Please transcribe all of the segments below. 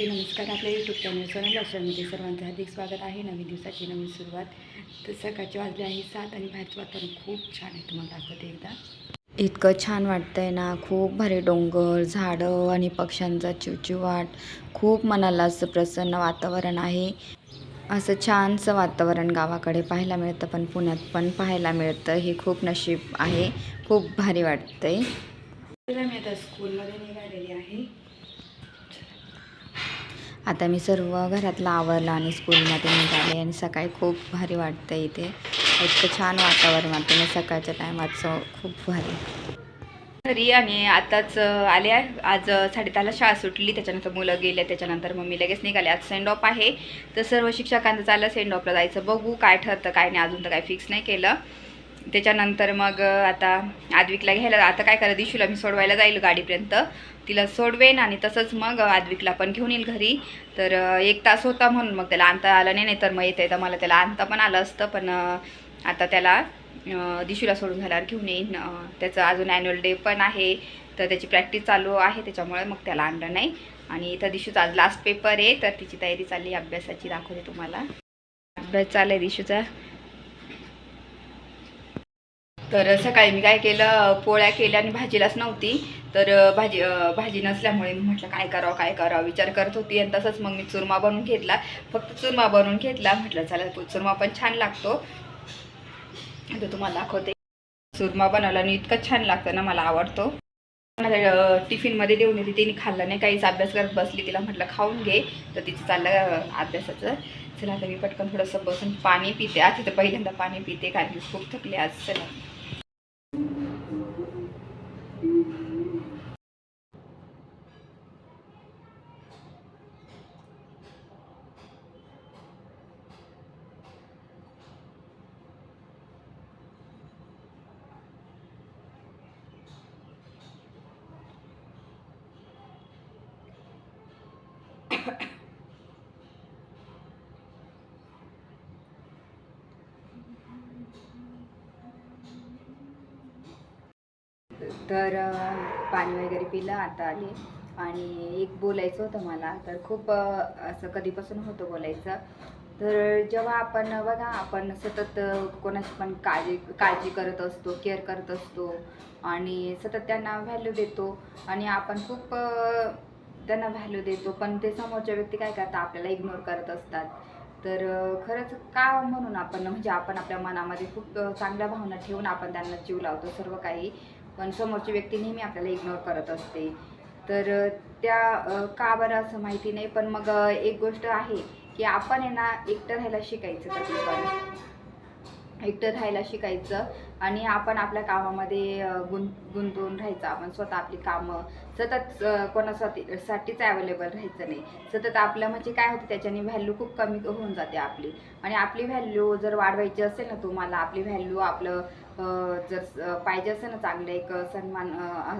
नमस्ते नमस्कार आपल्या YouTube channel Sonal आश्रममध्ये सर्वांचं हार्दिक स्वागत आहे. नवीन दिवसाची नवीन सुरुवात. तर सकाळचे वाजले आहे सात आणि बाहेरचं वातावरण खूप छान आहे. तुम्हाला दाखवते एकदा? इतकं छान वाटतंय ना. खूप भारी डोंगर झाडं आणि पक्ष्यांचा चिवचिवाट. खूप मनाला असं प्रसन्न वातावरण आहे. असं छानसं वातावरण गावाकडे पाहायला मिळतं पण पुण्यात पण पाहायला मिळतं. हे खूप नशीब आहे. खूप भारी वाटतंय. मी आता स्कूलमध्ये निघालेली आहे. आता मी सर्व घरातलं आवरला आणि स्कूलमध्ये निघाले आणि सकाळी खूप भारी वाटतं इथे. इतकं छान वातावरण वाटतं मी सकाळच्या टायमाचं खूप भारी. घरी आणि आताच आले आहे. आज साडेदहाला शाळा सुटली. त्याच्यानंतर मुलं गेले. त्याच्यानंतर मग मी लगेच निघाले. आज सेंड ऑफ आहे. तर सर्व शिक्षकांचं चाललं सेंड ऑफला जायचं. बघू काय ठरतं काय नाही. अजून तर काय फिक्स नाही केलं. त्याच्यानंतर मग आता आद्विकला घ्यायला आता काय करा दिशूला मी सोडवायला जाईल गाडीपर्यंत. तिला सोडवेन आणि तसंच मग आद्विकला पण घेऊन येईल घरी. तर एक तास होता म्हणून मग त्याला आणता आलं नाही नाही तर मग येते तर मला त्याला आणता पण आलं असतं पण आता त्याला दिशूला सोडून झाल्यावर घेऊन येईन. त्याचं अजून ॲन्युअल डे पण आहे तर त्याची प्रॅक्टिस चालू आहे त्याच्यामुळे मग त्याला आणलं नाही. आणि इथं दिशूचा आज लास्ट पेपर आहे तर तिची तयारी चालली आहे अभ्यासाची दाखवते तुम्हाला. अभ्यास चालू आहे दिशूचा. तर सकाळी मी काय केलं पोळ्या केल्या आणि भाजीलाच नव्हती. तर भाजी भाजी नसल्यामुळे मी म्हटलं काय करावं काय करावं? विचार करत होती आणि तसंच मग मी चुरमा बनवून घेतला. फक्त चुरमा बनवून घेतला. म्हटलं चला चुरमा पण छान लागतो. तर तुम्हाला दाखवते. चुरमा बनवला आणि इतकं छान लागतं ना मला आवडतो. मला, टिफिनमध्ये देऊन येते. तिने खाल्लं नाही. काहीच अभ्यास करत बसली. तिला म्हटलं खाऊन घे. तर तिचं चाललं अभ्यासाचं. चला आता मी पटकन थोडंसं बसून पाणी पिते. आज तिथं पहिल्यांदा पाणी पिते कारण की खूप थकले आज. चला. तर पाणी वगैरे पिलं आता आले. आणि एक बोलायचं होतं मला. तर खूप असं कधीपासून होतं बोलायचं. तर जेव्हा आपण बघा आपण सतत कोणाची पण काळजी काळजी करत असतो केअर करत असतो आणि सतत त्यांना व्हॅल्यू देतो आणि आपण खूप त्यांना व्हॅल्यू देतो. पण ते समोरच्या व्यक्ती काय करतात? आपल्याला इग्नोर करत असतात. तर खरंच का म्हणून आपण म्हणजे आपण आपल्या मनामध्ये खूप चांगल्या भावना ठेवून आपण त्यांना जीव लावतो सर्व काही. पण समोरची व्यक्ती नेहमी आपल्याला इग्नोर करत असते. तर त्या का बरं असं माहिती नाही. पण मग एक गोष्ट आहे की आपण आहे ना एकटं राहायला शिकायचं कधी पण? एकटं राहायला शिकायचं. आणि आपण आपल्या कामामध्ये गुं गुंतवून राहायचं. आपण स्वतः आपली कामं सतत कोणासाठी साठीच अवेलेबल राहायचं नाही. सतत आपलं म्हणजे काय होतं त्याच्याने व्हॅल्यू खूप कमी होऊन जाते आपली. आणि आपली व्हॅल्यू जर वाढवायची असेल ना तुम्हाला आपली व्हॅल्यू आपलं जर पाहिजे असेल ना चांगलं एक सन्मान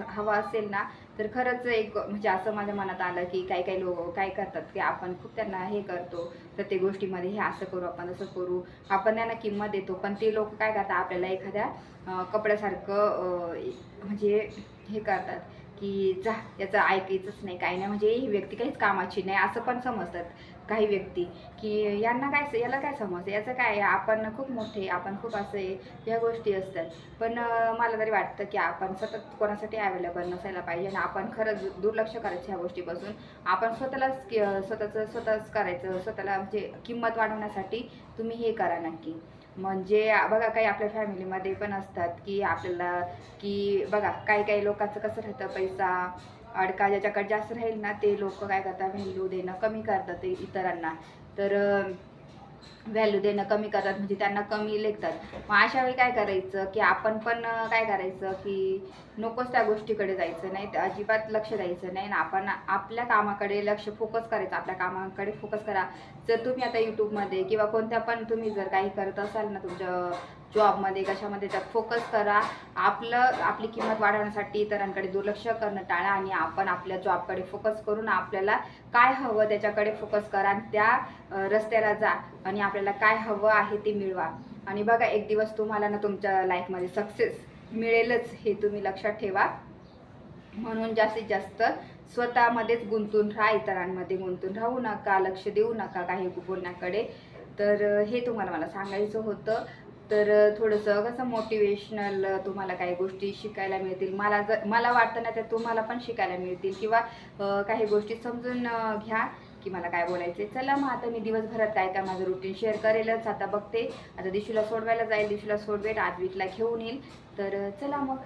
हवा असेल ना तर खरंच एक म्हणजे असं माझ्या मनात आलं की काही काही लोक काय करतात की आपण खूप त्यांना हे करतो प्रत्येक गोष्टीमध्ये हे असं करू आपण तसं करू. आपण त्यांना किंमत देतो पण ते लोक काय करतात आपल्याला एखाद्या कपड्यासारखं म्हणजे हे करतात. की जा याचं ऐकायचंच नाही काही नाही. म्हणजे ही व्यक्ती काहीच कामाची नाही असं पण समजतात काही व्यक्ती. की यांना काय याला काय समजतं याचं काय आहे? आपण खूप मोठे आपण खूप असे ह्या गोष्टी असतात. पण मला तरी वाटतं की आपण सतत कोणासाठी अवेलेबल नसायला पाहिजे आणि आपण खरंच दुर्लक्ष करायचं ह्या गोष्टीपासून. आपण स्वतःलाच स्वतःचं स्वतःच करायचं स्वतःला म्हणजे किंमत वाढवण्यासाठी तुम्ही हे करा नक्की. म्हणजे बघा काही आपल्या फॅमिलीमध्ये पण असतात की आपल्याला की बघा काही काही लोकांचं कसं राहतं पैसा अडका ज्याच्याकडे जास्त राहील ना ते लोक काय करतात व्हॅल्यू देणं कमी करतात ते इतरांना. तर व्हॅल्यू देणं कमी करतात म्हणजे त्यांना कमी लेखतात. मग अशा वेळी काय करायचं की आपण पण काय करायचं की नकोच त्या गोष्टीकडे जायचं नाही अजिबात लक्ष द्यायचं नाही. ना आपण आपल्या कामाकडे लक्ष फोकस करायचं आपल्या कामाकडे फोकस करा. जर तुम्ही आता यूट्यूबमध्ये किंवा कोणत्या पण तुम्ही जर काही करत असाल ना तुमच्या जॉबमध्ये कशामध्ये त्यात फोकस करा. आपलं आपली किंमत वाढवण्यासाठी इतरांकडे दुर्लक्ष करणं टाळा आणि आपण आपल्या जॉबकडे फोकस करून आपल्याला काय हवं त्याच्याकडे फोकस करा आणि त्या रस्त्याला जा आणि आपल्याला काय हवं आहे ते मिळवा. आणि बघा एक दिवस तुम्हाला ना तुमच्या लाईफमध्ये सक्सेस मिळेलच हे तुम्ही लक्षात ठेवा. म्हणून जास्तीत जास्त स्वतःमध्येच गुंतून राहा इतरांमध्ये गुंतून राहू नका लक्ष देऊ नका काही बोलण्याकडे. तर हे तुम्हाला मला सांगायचं होतं. तर थोडंसं कसं मोटिवेशनल तुम्हाला काही गोष्टी शिकायला मिळतील. मला जर मला वाटतं ना त्या तुम्हाला पण शिकायला मिळतील. किंवा काही गोष्टी समजून घ्या की मला काय बोलायचं चला मग आता मी दिवसभरात काय काय माझं रुटीन शेअर करेलच. आता बघते. आता दिशूला सोडवायला जाईल. दिशूला सोडवेल. आदवीतला घेऊन येईल. तर चला मग.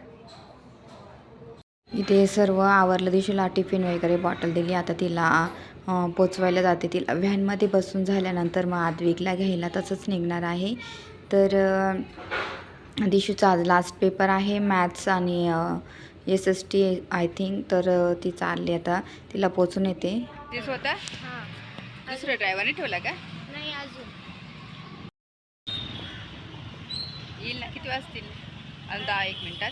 इथे सर्व आवरलं. दिशेला टिफिन वगैरे बॉटल दिली. आता तिला पोचवायला जाते. तिला व्हॅनमध्ये बसून झाल्यानंतर मग आदविकला घ्यायला तसंच निघणार आहे. तर दिशूचा आज लास्ट पेपर आहे मॅथ्स आणि S S T I think तर ती चालली आता. तिला पोचून येते. ते स्वतः? दुसरं ड्रायव्हरने ठेवला का? नाही अजून. येईल ना? किती वाजतील? अजून दहा एक मिनिटात.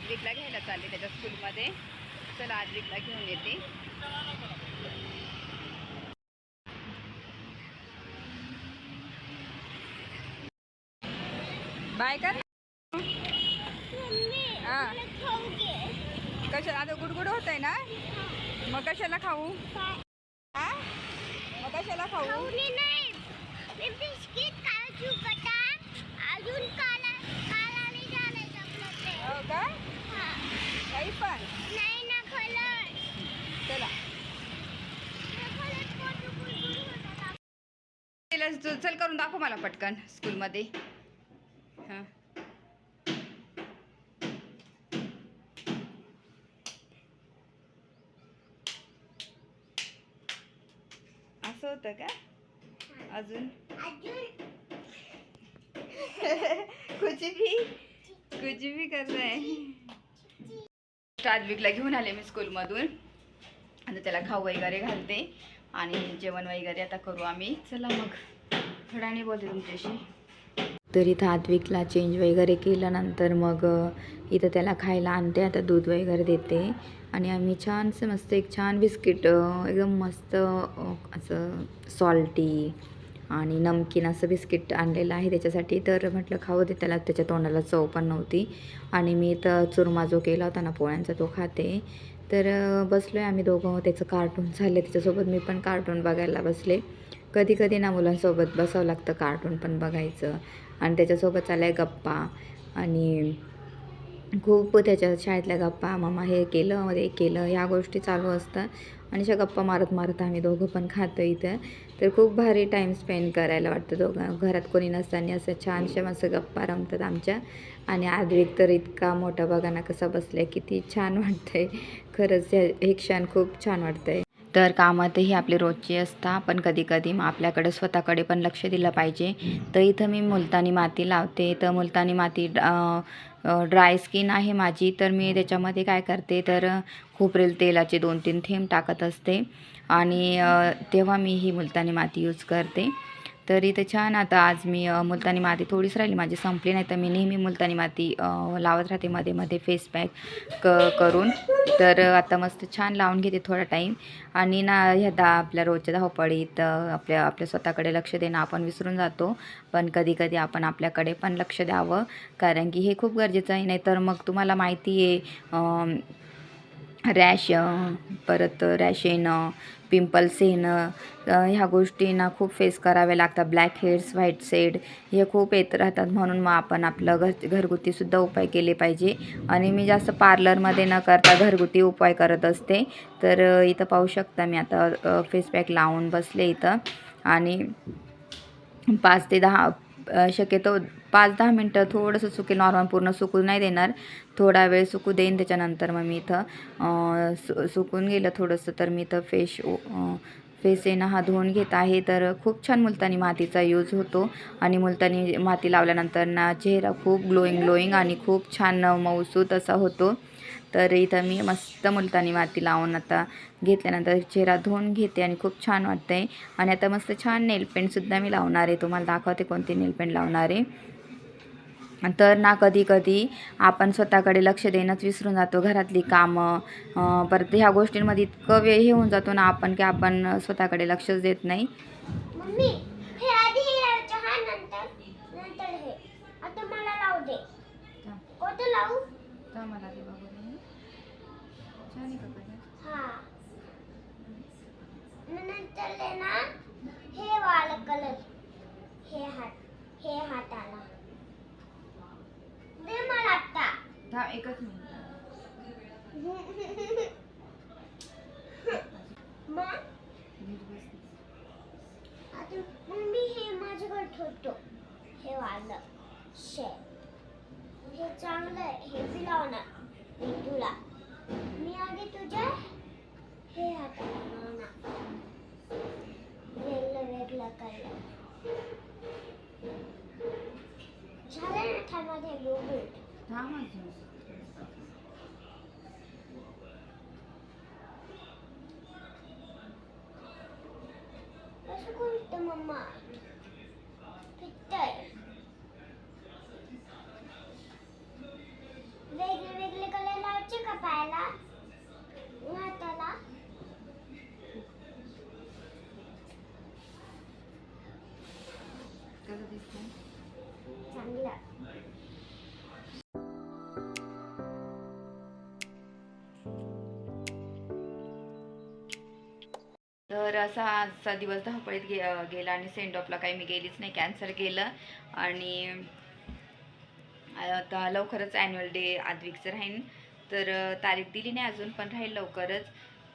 आजवीकला घ्यायला चालले त्याच्या स्कूलमध्ये. चला आजवीकला घेऊन येते. बाय कर. कशाला आता गुडगुड होत आहे ना? मग कशाला खाऊ? मग कशाला खाऊ? खाऊनी नाही. मी बिस्किट काजू बदाम अजून काला काला नाही झालंय चॉकलेट हो का हा काही पण नाही ना खलस चला खलस पोट गुडगुड होतं तिला चल चल करून दाखव मला पटकन स्कूलमध्ये. हां. असं होतं का? अजून? अजून कुछ भी कुछ भी कर रहे घेऊन आले मी स्कूलमधून. आता त्याला खाऊ वगैरे घालते आणि जेवण वगैरे आता करू आम्ही. चला मग. थोड्याने बोलते तुमच्याशी. तर इथं आत्विकला चेंज वगैरे केल्यानंतर मग इथं त्याला खायला आणते आता दूध वगैरे देते. आणि आम्ही छानसं मस्त एक छान बिस्किट एकदम मस्त असं सॉल्टी आणि नमकीन असं बिस्किट आणलेलं आहे त्याच्यासाठी. तर म्हटलं खाऊ दे त्याला त्याच्या तोंडाला चव पण नव्हती. आणि मी इथं चुरमा जो केला होता ना पोळ्यांचा तो खाते. तर बसलो आहे आम्ही दोघं. त्याचं कार्टून झालं त्याच्यासोबत मी पण कार्टून बघायला बसले. कधी कधी ना मुलांसोबत बसावं लागतं कार्टून पण बघायचं. आणि त्याच्यासोबत चालल्या गप्पा. आणि खूप त्याच्या शाळेतल्या गप्पा मामा हे केलं मग हे केलं ह्या गोष्टी चालू असतात. आणि अशा गप्पा मारत मारत आम्ही दोघं पण खातो इथं. तर खूप भारी टाईम स्पेंड करायला वाटतं दोघं. घरात कोणी नसताना असं छानशा मस्त गप्पा रमतात आमच्या. आणि आद्विक तर इतका मोठा बघाना कसा कसा बसलाय किती छान वाटतंय. खरंच हे हे क्षण खूप छान वाटतंय. तर कामातही आपली रोजची असतात. पण कधी कधी मग आपल्याकडे स्वतःकडे पण लक्ष दिलं पाहिजे. तर इथं मी मुलतानी माती लावते. तर मुलतानी माती ड्राय स्किन आहे माझी. तर मी त्याच्यामध्ये काय करते तर खोबरेल तेलाचे दोन तीन थेंब टाकत असते. आणि तेव्हा मी ही मुलतानी माती यूज करते. तर इथे छान. आता आज मी मुलतानी माती थोडीच राहिली. माझी संपली नाही तर मी नेहमी मुलतानी माती लावत राहते मध्ये मध्ये फेस पॅक क करून. तर आता मस्त छान लावून घेते थोडा टाईम आणि ना ह्या दा आपल्या रोजच्या धावपळीत आपल्या आपल्या स्वतःकडे लक्ष देणं आपण विसरून जातो. पण कधी कधी आपण आपल्याकडे पण लक्ष द्यावं. कारण की हे खूप गरजेचं आहे. नाही तर मग तुम्हाला माहिती आहे रॅश परत रॅश येणं पिंपल्स येणं ह्या गोष्टींना खूप फेस कराव्या लागतात. ब्लॅक हेड्स व्हाईट सेड हे खूप येत राहतात. म्हणून मग आपण आपलं घर घरगुतीसुद्धा उपाय केले पाहिजे. आणि मी जास्त पार्लरमध्ये न करता घरगुती उपाय करत असते. तर इथं पाहू शकता मी आता फेस पॅक लावून बसले इथं. आणि पाच ते दहा शक्यतो पाच दहा मिनटं थोडंसं सुकेल नॉर्मल पूर्ण सुकू नाही देणार. थोडा वेळ सुकू देईन त्याच्यानंतर मग मी इथं सु सुकून गेलं थोडंसं तर मी इथं फेश फेस येणं हा धुवून घेत आहे. तर खूप छान मुलतानी मातीचा यूज होतो. आणि मुलतानी माती लावल्यानंतर ना चेहरा खूप ग्लोईंग ग्लोईंग आणि खूप छान मऊसूत असा होतो. तर इथं मी मस्त मुलतानी माती लावून आता घेतल्यानंतर चेहरा धुवून घेते आणि खूप छान वाटतं आहे आणि आता मस्त छान नेलपेंटसुद्धा मी लावणार आहे. तुम्हाला दाखवते कोणते नेलपेंट लावणार आहे. तर ना कधी कधी आपण स्वतःकडे लक्ष देणंच विसरून जातो. घरातली कामं परत ह्या गोष्टींमध्ये इतकं वेळ हे होऊन जातो ना आपण की आपण स्वतःकडे लक्षच देत नाही मम्मी हे आधी हे लावायचं हा नंतर नंतर हे आता मला लावू दे कोणतं लावू हा मग नंतर आहे ना हे वाला कलर हे हात हे हाताला दे मला आता एकच मिनिट मग? मी हे माझ्याकडे ठेवतो. हे वालं. शेत हे चांगलं हे बी लावणार मी तुला. मी आधी तुझ्या. हे हाताला लावणार वेगळं वेगळं कलर. झालं ना? थांबा ते बघून कसं करतो मम्मा असा आजचा दिवस धावपळीत गे गेला आणि सेंड ऑफला काही मी गेलीच नाही कॅन्सल केलं. आणि आता लवकरच ॲन्युअल डे आदविकचं राहीन. तर तारीख दिली नाही अजून पण राहील लवकरच.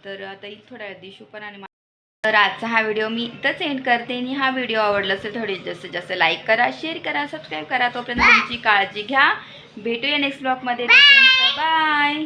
तर आता येईल थोड्या दिशू पण आणि तर आजचा हा व्हिडिओ मी इथंच एंड करते. आणि हा व्हिडिओ आवडला असेल थोडी जास्तीत जास्त लाईक करा शेअर करा सबस्क्राईब करा. तोपर्यंत तुमची काळजी घ्या. भेटूया नेक्स्ट ब्लॉगमध्ये बाय